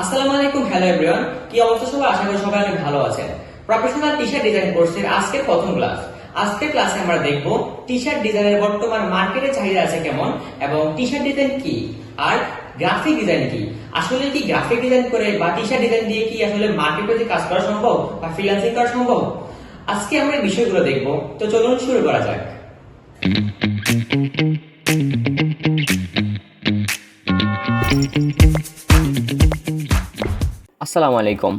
আসসালামু আলাইকুম hello everyone কি অবস্থা সবাই আশা করি সবাই অনেক ভালো আছেন। প্রফেশনাল টি শার্ট ডিজাইন কোর্সের প্রথম ক্লাস ক্লাসে আমরা দেখব টি শার্ট ডিজাইনের বর্তমান মার্কেটে চাহিদা আছে কেমন এবং টি শার্ট ডিজাইন কি? আর গ্রাফিক ডিজাইন কি? আসলে কি গ্রাফিক ডিজাইন করে বা টি শার্ট ডিজাইন দিয়ে কি আসলে মার্কেটে কাজ করা সম্ভব বা ফ্রিল্যান্সিং করা সম্ভব? আজকে আমরা বিষয়গুলো দেখব। তো চলুন শুরু করা যাক। আসসালামু আলাইকুম।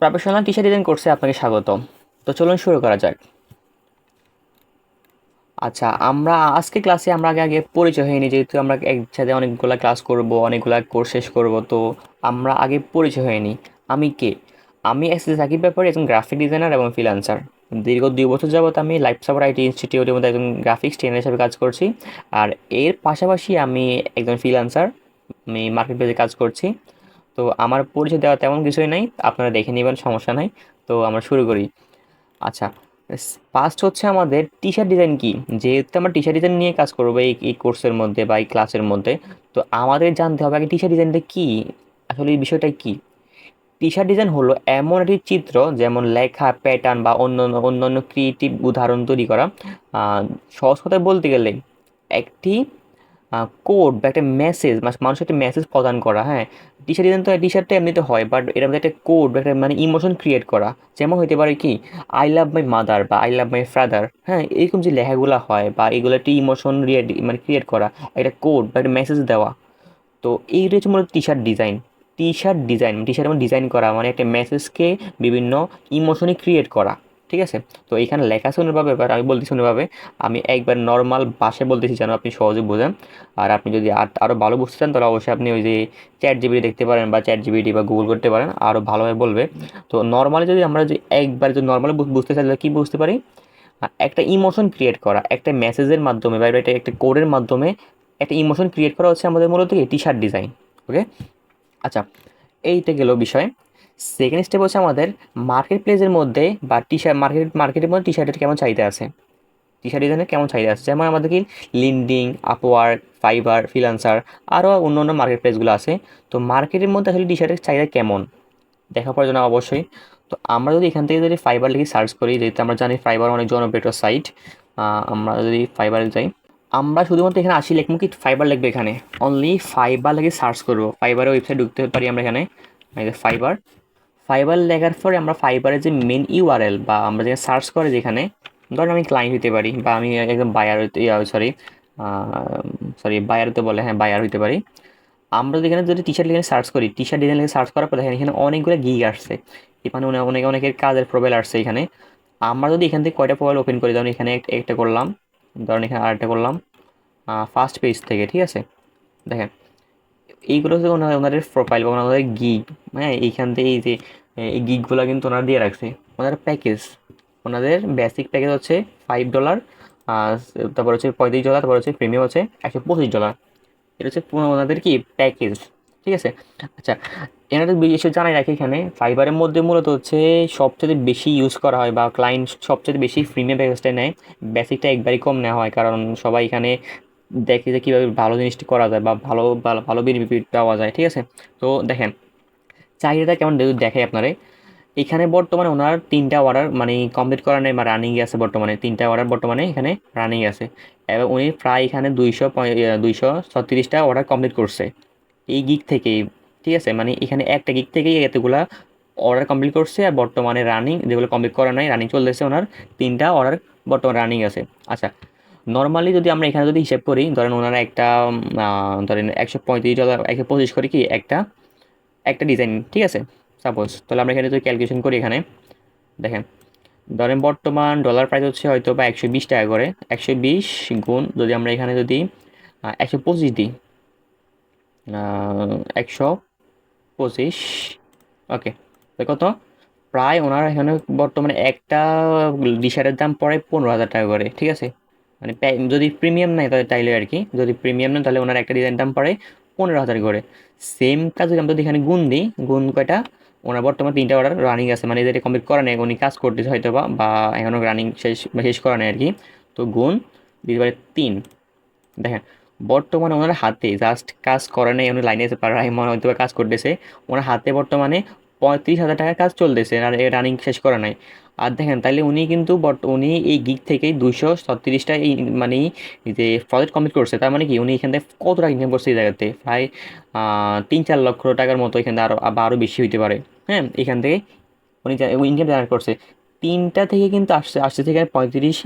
প্রফেশনাল টি শার্ট ডিজাইন কোর্সে আপনাকে স্বাগত। তো চলুন শুরু করা যাক। আচ্ছা আমরা আজকে ক্লাসে আমরা আগে আগে পরিচয় হয়নি, যেহেতু আমরা একসাথে অনেকগুলো ক্লাস করব, অনেকগুলো কোর্স শেষ করব, তো আমরা আগে পরিচয় হয়নি। আমি কে? আমি এস এস সাকিব ব্যাপারে, একজন গ্রাফিক ডিজাইনার এবং ফ্রিল্যান্সার দীর্ঘ দুই বছর যাবত আমি লাইফ সাপোর্ট আইটি ইনস্টিটিউটের মধ্যে একজন গ্রাফিক্স ট্রেনার হিসেবে কাজ করছি। আর এর পাশাপাশি আমি একজন ফ্রিল্যান্সার আমি মার্কেট প্লেসে কাজ করছি। তো আমার পরিচয় দেওয়া তেমন কিছুই নাই, আপনারা দেখে নেবেন, সমস্যা নাই। তো আমরা শুরু করি। আচ্ছা ফার্স্ট হচ্ছে আমাদের টি শার্ট ডিজাইন কী? যেহেতু আমরা টি শার্ট ডিজাইন নিয়ে কাজ করব এই এই কোর্সের মধ্যে বা এই ক্লাসের মধ্যে, তো আমাদের জানতে হবে আগে টি শার্ট ডিজাইনটা কী? আসলে এই বিষয়টা কী? টি শার্ট ডিজাইন হলো এমন একটি চিত্র, যেমন লেখা প্যাটার্ন বা অন্য, অন্যান্য ক্রিয়েটিভ উদাহরণ তৈরি করা। সহজ কথায় বলতে গেলে একটি কোড বা একটা মেসেজ মানুষের একটা মেসেজ প্রদান করা হ্যাঁ? টি শার্ট ডিজাইন তো টি শার্টটা এমনিতে হয় বাট এর মধ্যে একটা কোড বা একটা মানে ইমোশন ক্রিয়েট করা। যেমন হতে পারে কি আই লাভ মাই মাদার বা আই লাভ মাই ফাদার হ্যাঁ? এরকম যে লেখাগুলো হয় বা এগুলো একটি ইমোশন মানে ক্রিয়েট করা, একটা কোড বা একটা মেসেজ দেওয়া। তো এইটা হচ্ছে মূলত T shirt design T shirt design T shirt মানে ডিজাইন করা মানে একটা মেসেজকে বিভিন্ন ইমোশনে ক্রিয়েট করা। ঠিক আছে? তো এখানে লেখা পাবে এবার আমি বলতে শুনে পাবে আমি একবার নর্মাল বাসে বলতেছি যেন আপনি সহজে বোঝেন। আর আপনি যদি আর আরও ভালো বুঝতে চান, তাহলে অবশ্যই আপনি ওই যে চ্যাট জিবিটি দেখতে পারেন বা চ্যাট জিবিটি বা গুগল করতে পারেন আরও ভালোভাবে বলবে। তো নর্মালি যদি আমরা যদি একবার যদি নর্মালি বুঝতে চাই, তাহলে কী বুঝতে পারি? একটা ইমোশন ক্রিয়েট করা, একটা মেসেজের মাধ্যমে বা এটা একটা কোডের মাধ্যমে একটা ইমোশন ক্রিয়েট করা হচ্ছে আমাদের মূলত টি শার্ট ডিজাইন ওকে আচ্ছা এইটা গেল বিষয়। সেকেন্ড স্টেপ হচ্ছে আমাদের মার্কেট প্লেসের মধ্যে বা টি শার্ট মার্কেট মার্কেটের মধ্যে টি শার্টের কেমন চাহিদা আছে? টি শার্ট ডিজাইনের কেমন চাহিদা আছে? যেমন আমাদের কি লিন্ডিং আপওয়ার্ক ফাইবার ফ্রিলান্সার আরও অন্য অন্য মার্কেট প্লেসগুলো আছে। তো মার্কেটের মধ্যে আসলে টি শার্টের চাহিদা কেমন? দেখা পড়ার জন্য অবশ্যই। তো আমরা যদি এখান থেকে যদি ফাইবার লিখে সার্চ করি, যেহেতু আমরা জানি ফাইবার অনেক জনপ্রিয় সাইট আমরা যদি ফাইবারে যাই, আমরা শুধুমাত্র এখানে আসি লিখব কি ফাইবার লিখবে এখানে। অনলি ফাইবার লিখে সার্চ করব। ফাইবারের ওয়েবসাইট ঢুকতে পারি আমরা এখানে। ফাইবার ফাইবার লেখার পরে আমরা ফাইবারের যে মেন ইউআরএল বা আমরা যেখানে সার্চ করে যেখানে, ধরেন আমি ক্লায়েন্ট হতে পারি বা আমি একদম বায়ার হইতে সরি সরি বায়ার হতে বলে হ্যাঁ বায়ার হতে পারি। আমরা যেখানে যদি টি শার্ট লিখে সার্চ করি টি শার্ট ডিজাইন লিখে সার্চ করার পর দেখেন এখানে অনেকগুলো গিগ আসছে। এখানে অনেক অনেক, অনেকের কাজের প্রোফাইল আসছে এখানে। আমরা যদি এখান থেকে কয়টা প্রোফাইল ওপেন করি, ধরুন এখানে একটা করলাম, ধরুন এখানে আরেকটা করলাম ফার্স্ট পেজ থেকে, ঠিক আছে? দেখেন এইগুলো হচ্ছে ওনার ওনাদের প্রোফাইল বা ওনাদের গিগ হ্যাঁ? এইখান থেকে এই যে এই গিগগুলো কিন্তু ওনারা দিয়ে রাখছে। ওনাদের প্যাকেজ ওনাদের বেসিক প্যাকেজ হচ্ছে ফাইভ ডলার তারপর হচ্ছে পঁয়ত্রিশ ডলার তারপর হচ্ছে প্রিমিয়াম হচ্ছে একশো পঁচিশ ডলার এটা হচ্ছে পুরো ওনাদের কি? প্যাকেজ ঠিক আছে? আচ্ছা এনাদের বিশেষ জানাই রাখি এখানে ফাইবারের মধ্যে মূলত হচ্ছে সবচেয়ে বেশি ইউজ করা হয় বা ক্লায়েন্ট সবচেয়ে বেশি প্রিমিয়াম প্যাকেজটা নেয়। বেসিকটা একবারই কম নেওয়া হয়, কারণ সবাই এখানে দেখে যে কীভাবে ভালো জিনিসটি করা যায় বা ভালো ভালো বেনিফিট পাওয়া যায়, ঠিক আছে? তো দেখেন, চাহিদাটা কেমন দেখে আপনারে, এখানে বর্তমানে ওনার তিনটা অর্ডার মানে কমপ্লিট করা নেই বা রানিংয়ে আছে বর্তমানে, তিনটা অর্ডার বর্তমানে এখানে রানিং আছে। এবং উনি প্রায় এখানে দুইশো দুইশো ছত্রিশটা অর্ডার কমপ্লিট করছে। এই গিক থেকেই ঠিক আছে? মানে এখানে একটা গিক থেকেই এতগুলা অর্ডার কমপ্লিট করছে আর বর্তমানে রানিং যেগুলো কমপ্লিট করা নাই রানিং চলতেছে ওনার তিনটা অর্ডার বর্তমানে রানিং আছে। আচ্ছা নর্মালি যদি আমরা এখানে যদি হিসেব করি, ধরেন ওনারা একটা ধরেন একশো পঁয়ত্রিশ ডলার, একশো পঁচিশ করে কি একটা একটা ডিজাইন ঠিক আছে? সাপোজ তাহলে আমরা এখানে যদি ক্যালকুলেশন করি এখানে, দেখেন, ধরেন বর্তমান ডলার প্রাইস হচ্ছে হয়তো বা একশো বিশ টাকা করে, একশো বিশ গুণ যদি আমরা এখানে যদি একশো পঁচিশ দিই একশো পঁচিশ ওকে কত? প্রায় ওনার এখানে বর্তমানে একটা ডিশারের দাম পড়ে পনেরো হাজার টাকা করে, ঠিক আছে? মানে যদি প্রিমিয়াম নেয় তাহলে তাইলে আর কি, যদি প্রিমিয়াম নেয় তাহলে ওনার একটা ডিজাইন দাম পড়ে পনেরো হাজার করে। সেম কাজ যদি আমরা যদি এখানে গুণ দিই, গুণ কয়টা? ওনার বর্তমানে তিনটা অর্ডার রানিং আছে মানে এদের কমপ্লিট করা নেই, উনি কাজ করতেছে হয়তো বা বা এখনও রানিং শেষ, বা শেষ করা নেই আর কি। তো গুণ দিতে পারে তিন। দেখেন, বর্তমানে ওনার হাতে জাস্ট কাজ করে নাই উনি লাইনে প্রায় মনে হয়তো কাজ করতেছে, ওনার হাতে বর্তমানে পঁয়ত্রিশ হাজার টাকার কাজ চলতেছে রানিং শেষ করা নাই। আর দেখেন তাহলে উনি কিন্তু বট, উনি এই গিগ থেকেই দুইশো ছত্রিশটা এই মানে যে প্রজেক্ট কমপ্লিট করছে, তার মানে কি উনি এখান থেকে কত টাকা ইনকাম করছে এই জায়গাতে প্রায় তিন চার লক্ষ টাকার মতো এখান থেকে আরও বা আরও বেশি হইতে পারে। হ্যাঁ এখান থেকে উনি ইনকাম জেনারেট করছে। তিনটা থেকে কিন্তু আসছে আসছে থেকে পঁয়ত্রিশ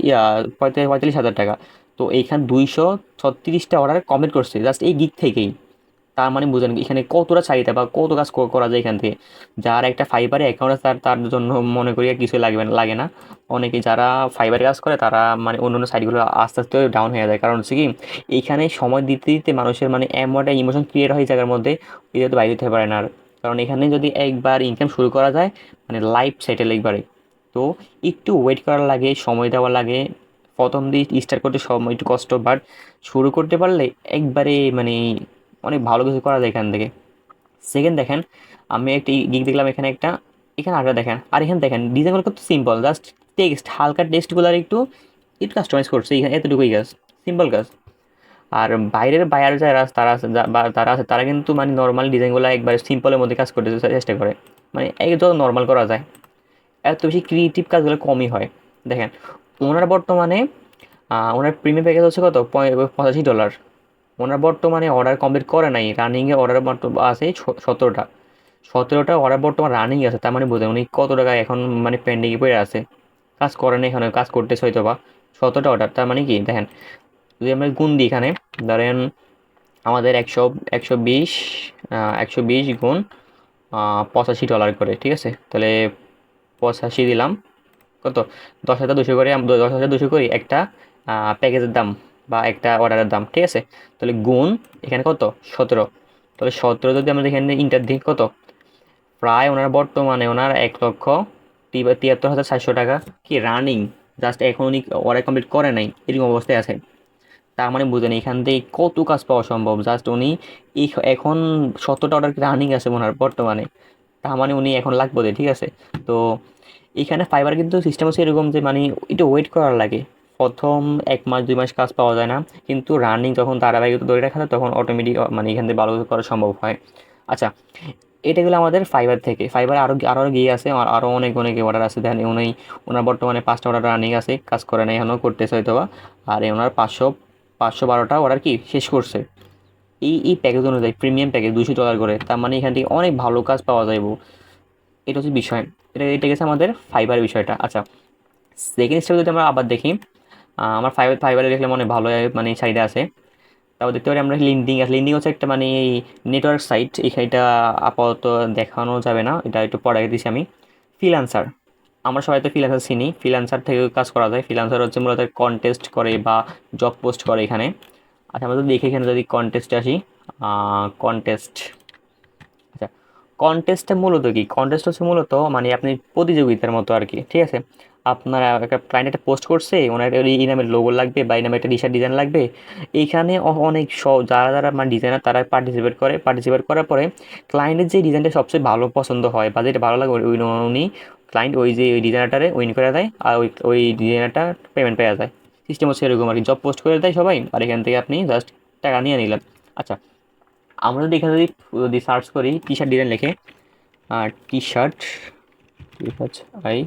পঁয়তাল্লিশ হাজার টাকা। তো এইখান দুইশো ছত্রিশটা অর্ডার কমপ্লিট করছে জাস্ট এই গিগ থেকেই। তার মানে বুঝেন এখানে কতটা চাহিদা বা কত কাজ করা যায় এখান থেকে? যার একটা ফাইবারে অ্যাকাউন্ট তার তার জন্য মনে করি কিছু লাগবে না, লাগে না। অনেকে যারা ফাইবারে কাজ করে, তারা মানে অন্য অন্য সাইটগুলো আস্তে আস্তে ডাউন হয়ে যায়। কারণ হচ্ছে কি এইখানে সময় দিতে দিতে মানুষের মানে এমন একটা ইমোশন ক্রিয়েট হয় জায়গার মধ্যে, এটা তো বাইরে হতে পারে না আর। কারণ এখানে যদি একবার ইনকাম শুরু করা যায় মানে লাইফ সেটেল একবারে। তো একটু ওয়েট করা লাগে, সময় দেওয়া লাগে। প্রথম দিক স্টার্ট করতে সময় একটু কষ্ট বাট শুরু করতে পারলে একবারে মানে অনেক ভালো কিছু করা যায় এখান থেকে। সেকেন্ড দেখেন, আমি একটা গিক দেখলাম এখানে একটা, এখানে আরেকটা দেখেন, আর এখানে দেখেন ডিজাইনগুলো কত সিম্পল জাস্ট টেক্সট হালকা টেক্সটগুলো একটু একটু কাস্টমাইজ করছে, এখানে এতটুকুই কাজ সিম্পল কাজ। আর বাইরের বায়ার যারা তারা আছে, বা তারা আছে, তারা কিন্তু মানে নর্মাল ডিজাইনগুলো একবার সিম্পলের মধ্যে কাজ করতে চেষ্টা করে। মানে এক যত নর্মাল করা যায়। এত বেশি ক্রিয়েটিভ কাজগুলো কমই হয়। দেখেন, ওনার বর্তমানে ওনার প্রিমিয়াম প্যাকেজ হচ্ছে কত? পঁচাশি ডলার ওনার বর্তমানে অর্ডার কমপ্লিট করে নাই রানিংয়ে অর্ডার আছে ছ- সতেরোটা। সতেরোটা অর্ডার বর্তমান রানিং আছে, তার মানে বোঝেন উনি কত টাকা এখন মানে পেন্ডিংয়ে পড়ে আছে। কাজ করে এখানে, কাজ করতেছে হয়তো বা। সতেরোটা অর্ডার তার মানে কি? দেখেন, যদি আমরা গুণ দিই এখানে, ধরেন আমাদের একশো একশো বিশ একশো বিশ গুণ পঁচাশি ডলার করে, ঠিক আছে? তাহলে পঁচাশি দিলাম, কত? দশ হাজার দুশো করে দশ হাজার দুশো করি একটা প্যাকেজের দাম। বা একটা অর্ডারের দাম, ঠিক আছে? তাহলে গুণ এখানে কত? সতেরো। তাহলে সতেরো যদি আমরা এখানে ইন্টার দিই কত? প্রায় ওনার বর্তমানে ওনার এক লক্ষ তিয়াত্তর হাজার সাতশো টাকা। কি রানিং জাস্ট এখন উনি অর্ডার কমপ্লিট করে নাই, এরকম অবস্থায় আছে। তার মানে বুঝেন এখান থেকে কত কাজ পাওয়া সম্ভব? জাস্ট উনি এখন সতেরোটা অর্ডার রানিং আছে ওনার বর্তমানে। তার মানে উনি এখন লাগবে ঠিক আছে? তো এখানে ফাইবার কিন্তু সিস্টেম হচ্ছে এরকম যে মানে একটু ওয়েট করার লাগে। প্রথম এক মাস, দুই মাস কাজ পাওয়া যায় না। কিন্তু রানিং যখন ধারাবাহিকতা ধরে রাখা তখন অটোমেটিক মানে এখান থেকে ভালো করা সম্ভব হয়। আচ্ছা এটা গেলো আমাদের ফাইবার থেকে। ফাইবার আরও আরও গিয়ে আছে, আর আরও অনেক অনেক অর্ডার আছে। দেখেন উনি ওনার বর্তমানে পাঁচটা অর্ডার রানিং আছে, কাজ করে না এখনও করতেছে হয়তো বা। আর ওনার পাঁচশো পাঁচশো বারোটা অর্ডার কি শেষ করছে। এই এই প্যাকেজ অনুযায়ী প্রিমিয়াম প্যাকেজ দুশো ডলার করে, তার মানে এখান থেকে অনেক ভালো কাজ পাওয়া যাইব এটা হচ্ছে বিষয়। এটা এটা গেছে আমাদের ফাইবার বিষয়টা। আচ্ছা সেকেন্ড স্টেপ যদি আমরা আবার দেখি আমার ফাইবার ফাইবারে দেখলে মনে ভালো মানে চাহিদা আছে। তারপর দেখতে পারি আমরা লিন্ডিং আছে। লিন্ডিং হচ্ছে একটা মানে এই নেটওয়ার্ক সাইট এটা আপাতত দেখানো যাবে না। এটা একটু পরে দিচ্ছি আমি। ফ্রিলান্সার আমরা সবাই তো ফ্রিলান্সার চিনি। ফ্রিলান্সার থেকে কাজ করা যায়। ফ্রিলান্সার হচ্ছে মূলত কন্টেস্ট করে বা জব পোস্ট করে এখানে। আচ্ছা আমরা যদি দেখি এখানে যদি কন্টেস্টে আসি কন্টেস্ট কন্টেস্টটা মূলত কি? কন্টেস্ট হচ্ছে মূলত মানে আপনি প্রতিযোগিতার মতো আর কি ঠিক আছে? আপনারা একটা ক্লায়েন্ট একটা পোস্ট করছে, ওনার এই নামের লোগো লাগবে বা এই নামে একটা টি ডিজাইন লাগবে। এইখানে অনেক সব যারা যারা মানে ডিজাইনার তারা পার্টিসিপেট করে পার্টিসিপেট করার পরে ক্লায়েন্টের যে ডিজাইনটা সবচেয়ে ভালো পছন্দ হয় বা যেটা ভালো লাগে, ওই উনি ক্লায়েন্ট ওই যে ওই ডিজাইনারটারে উইন করে দেয় আর ওই ওই ডিজাইনারটা পেমেন্ট পেয়ে যায়। সিস্টেম হচ্ছে এরকম আর কি জব পোস্ট করে দেয় সবাই, আর এখান থেকে আপনি জাস্ট টাকা নিয়ে নিলেন। আচ্ছা আমরা যদি এখানে যদি যদি সার্চ করি টি শার্ট ডিজাইন লিখে টি শার্ট ঠিক আছে I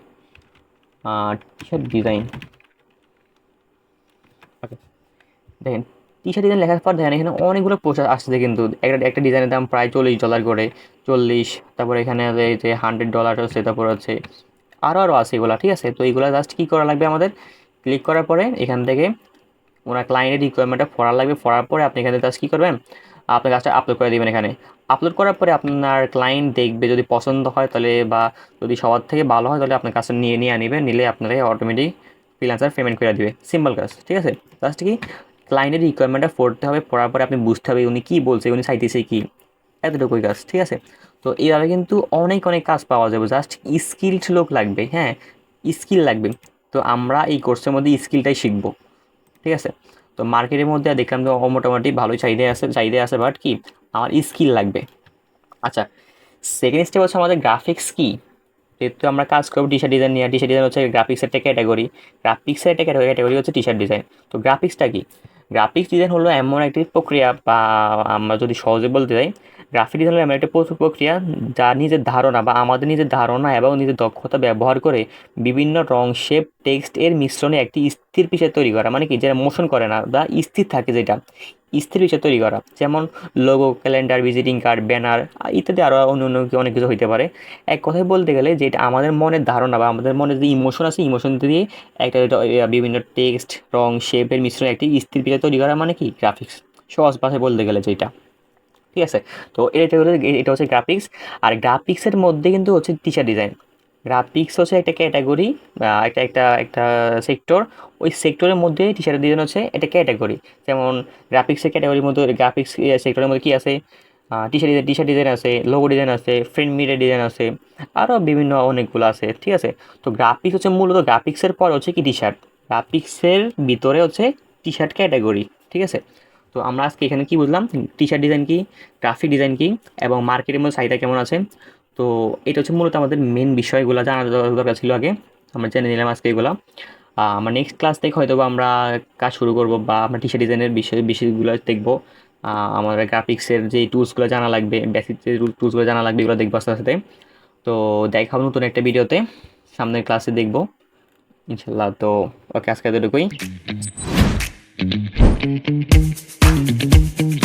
T shirt design okay দেখেন টি শার্ট ডিজাইন লেখার পর দেখেন, এখানে অনেকগুলো পোস্ট আসছে কিন্তু। একটা একটা ডিজাইনের দাম প্রায় চল্লিশ ডলার করে, চল্লিশ, তারপর এখানে আছে যে হান্ড্রেড ডলার আছে, তারপর হচ্ছে আরও আরও আছে এগুলো, ঠিক আছে? তো এইগুলো জাস্ট কী করা লাগবে আমাদের? ক্লিক করার পরে এখান থেকে ওনার ক্লায়েন্টের রিকোয়ারমেন্টটা পড়া লাগবে, পড়ার পরে আপনি এখানে জাস্ট কী করবেন? আপনার কাজটা আপলোড করে দেবেন এখানে। আপলোড করার পরে আপনার ক্লায়েন্ট দেখবে, যদি পছন্দ হয় তাহলে বা যদি সবার থেকে ভালো হয় তাহলে আপনার কাজটা নিয়ে নিয়ে আনিবে নিলে আপনারা অটোমেটিক ফ্রিল্যান্সার পেমেন্ট করে দিবে। সিম্পল কাজ, ঠিক আছে? জাস্ট কি? ক্লায়েন্টের রিকোয়ারমেন্টটা পড়তে হবে, পড়ার পরে আপনি বুঝতে হবে উনি কী বলছে, উনি চাইতেছে কী। এতটুকুই কাজ, ঠিক আছে? তো এইভাবে কিন্তু অনেক অনেক কাজ পাওয়া যাবে। জাস্ট স্কিলড লোক লাগবে হ্যাঁ? স্কিল লাগবে। তো আমরা এই কোর্সের মধ্যে স্কিলটাই শিখব, ঠিক আছে? তো মার্কেটের মধ্যে দেখলাম তো মোটামুটি ভালোই চাহিদা আছে চাহিদা আছে বাট কি? আমার স্কিল লাগবে। আচ্ছা সেকেন্ড স্টেপ হচ্ছে আমাদের গ্রাফিক্স কী? যেহেতু আমরা কাজ করব টি শার্ট ডিজাইন নিয়ে টি শার্ট ডিজাইন হচ্ছে গ্রাফিক্সের একটা ক্যাটাগরি গ্রাফিক্সের একটা ক্যাটাগরি হচ্ছে টি শার্ট ডিজাইন তো গ্রাফিক্সটা কি? গ্রাফিক্স ডিজাইন হলো এমন একটি প্রক্রিয়া বা আমরা যদি সহজে বলতে যাই গ্রাফিক ডিজাইন এমন একটা প্রক্রিয়া যা নিজের ধারণা বা আমাদের নিজের ধারণা এবং নিজের দক্ষতা ব্যবহার করে বিভিন্ন রং শেপ টেক্সট এর মিশ্রণে একটি স্থির পিকচার তৈরি করা। মানে কি? যেটা মোশন করে না বা স্থির থাকে যেটা। স্থির পিকচার তৈরি করা। যেমন logo calendar visiting card banner ইত্যাদি আরও অন্য অন্য অনেক কিছু হইতে পারে। এক কথায় বলতে গেলে যেটা আমাদের মনের ধারণা বা আমাদের মনে যে ইমোশন আছে ইমোশন দিয়ে একটা বিভিন্ন টেক্সট রং শেপের মিশ্রণে একটি স্থির পিকচার তৈরি করা মানে কি? গ্রাফিক্স সহজ ভাষায় বলতে গেলে যেটা। ঠিক আছে? তো এটা হলো এটা হচ্ছে গ্রাফিক্স আর গ্রাফিক্সের মধ্যে কিন্তু হচ্ছে টিচার ডিজাইন গ্রাফিক্স হচ্ছে একটা ক্যাটাগরি একটা একটা একটা সেক্টর ওই সেক্টরের মধ্যে টিচার ডিজাইন হচ্ছে একটা ক্যাটাগরি যেমন গ্রাফিক্সের ক্যাটাগরির মধ্যে গ্রাফিক্স সেক্টরের মধ্যে কী আছে? টিচার ডিজাইন টিচার ডিজাইন আছে লোগো ডিজাইন আছে ফ্রেন্ড মিডিয়া ডিজাইন আছে আরও বিভিন্ন অনেকগুলো আছে, ঠিক আছে? তো গ্রাফিক্স হচ্ছে মূলত গ্রাফিক্সের পর হচ্ছে কি টি শার্ট গ্রাফিক্সের ভিতরে হচ্ছে টি শার্ট ক্যাটাগরি ঠিক আছে? তো আমরা আজকে এখানে কি বুঝলাম? টি শার্ট ডিজাইন কি? গ্রাফিক ডিজাইন কি? এবং মার্কেটের মধ্যে চাহিদা কেমন আছে? তো এটা হচ্ছে মূলত আমাদের মেন বিষয়গুলো জানা দরকার ছিল আগে। আমরা জেনে নিলাম আজকে এগুলো। আমরা নেক্সট ক্লাস থেকে হয়তো আমরা কাজ শুরু করব বা আমরা টি শার্ট ডিজাইনের বিষয়, বিষয়গুলো দেখব। আমাদের গ্রাফিক্সের যে টুলসগুলো জানা লাগবে বেসিক যে টুলসগুলো জানা লাগবে, এগুলো দেখব আস্তে আস্তে। তো দেখা হবে নতুন একটা ভিডিওতে সামনের ক্লাসে দেখব। ইনশাল্লাহ, তো ওকে, আজকে এতটুকুই। Thank you.